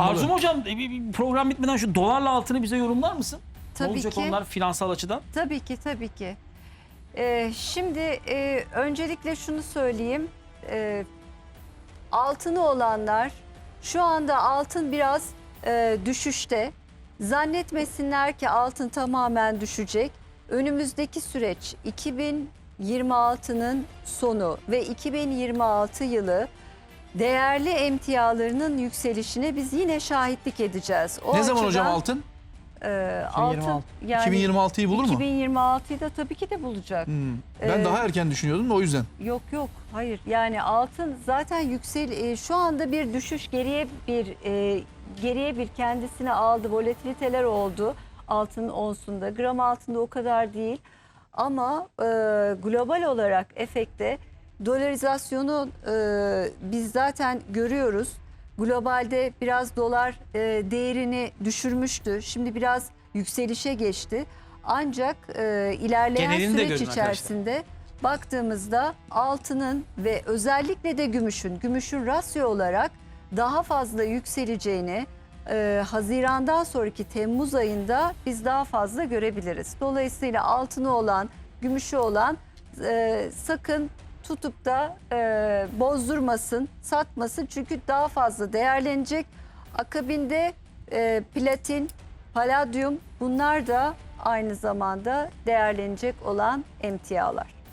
Arzum hocam bir- bir program bitmeden şu dolarla altını bize yorumlar mısın? Tabii ne olacak ki. onlar finansal açıdan? Tabii ki tabii ki. Ee, şimdi e, öncelikle şunu söyleyeyim. Ee, altını olanlar şu anda altın biraz e, düşüşte. Zannetmesinler ki altın tamamen düşecek. Önümüzdeki süreç 2026'nın sonu ve 2026 yılı değerli emtialarının yükselişine biz yine şahitlik edeceğiz. O ne zaman hocam altın? e, altın 2026. yani 2026'yı bulur mu? 2026'yı da tabii ki de bulacak. Hmm. Ben Ee, daha erken düşünüyordum da o yüzden. Yok yok hayır yani altın zaten yüksel e, şu anda bir düşüş geriye bir e, geriye bir kendisine aldı volatiliteler oldu altın onsunda gram altında o kadar değil ama e, global olarak efekte dolarizasyonu e, biz zaten görüyoruz. Globalde biraz dolar e, değerini düşürmüştü. Şimdi biraz yükselişe geçti. Ancak e, ilerleyen Genelini de süreç görün arkadaşlar. içerisinde baktığımızda altının ve özellikle de gümüşün, gümüşün rasyo olarak daha fazla yükseleceğini e, Haziran'dan sonraki Temmuz ayında biz daha fazla görebiliriz. Dolayısıyla altını olan, gümüşü olan e, sakın tutup da e, bozdurmasın, satmasın çünkü daha fazla değerlenecek. Akabinde e, platin, paladyum bunlar da aynı zamanda değerlenecek olan emtialar.